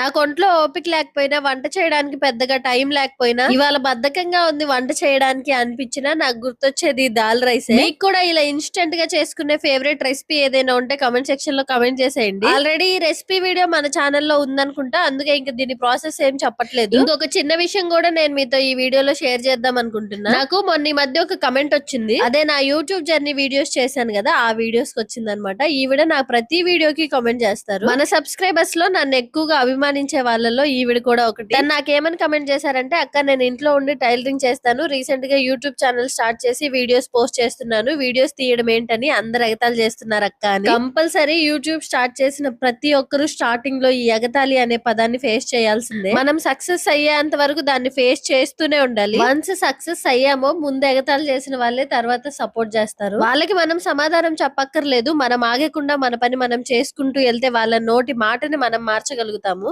నాకు ఒంట్లో ఓపిక లేకపోయినా వంట చేయడానికి పెద్దగా టైం లేకపోయినా ఇవాళ బద్ధకంగా ఉంది వంట చేయడానికి అనిపించినా నాకు గుర్తొచ్చేది దాల్ రైస్. మీకు కూడా ఇలా ఇన్స్టెంట్గా చేసుకునే ఫేవరెట్ రెసిపీ ఏదైనా ఉంటే కమెంట్ సెక్షన్లో కమెంట్ చేసేయండి. ఆల్రెడీ ఈ రెసిపీ వీడియో మన ఛానల్లో ఉందనుకుంటా అందుకే ఇంకా దీని ప్రాసెస్ ఏం చెప్పట్లేదు. ఇంకొక చిన్న విషయం కూడా నేను మీతో ఈ వీడియోలో షేర్ చేద్దాం అనుకుంటున్నా. నాకు మొన్న ఈ మధ్య ఒక కమెంట్ వచ్చింది. అదే నా యూట్యూబ్ జర్నీ వీడియోస్ చేశాను కదా ఆ వీడియోస్కి వచ్చింది అనమాట ఈవిడ నా ప్రతి వీడియోకి కామెంట్ చేస్తారు. మన సబ్స్క్రైబర్స్లో నన్ను ఎక్కువగా అభిమానించే వాళ్ళలో ఈవిడ కూడా ఒకటి. తను నాకేమని కమెంట్ చేశారంటే అక్క నేను ఇంట్లో ఉండి టైలరింగ్ చేస్తాను. రీసెంట్గా యూట్యూబ్ ఛానల్ స్టార్ట్ చేసి వీడియోస్ పోస్ట్ చేస్తున్నాను. వీడియోస్ తీయడం ఏంటని అందరు ఎగతాలు చేస్తున్నారు అక్క అని. కంపల్సరీ యూట్యూబ్ స్టార్ట్ చేసిన ప్రతి ఒక్కరు స్టార్టింగ్లో ఈ ఎగతాళి అనే పదాన్ని ఫేస్ చేయాల్సిందే. మనం సక్సెస్ అయ్యేంత వరకు దాన్ని ఫేస్ చేస్తూనే ఉండాలి. వన్స్ సక్సెస్ అయ్యామో ముందు ఎగతాళి చేసిన వాళ్ళే తర్వాత సపోర్ట్ చేస్తారు. వాళ్ళకి మనం సమాధానం చెప్పక్కర్లేదు. మనం ఆగకుండా మన పని మనం చేసుకుంటూ వెళ్తే వాళ్ళ నోటి మాటని మనం మార్చగలుగుతాము.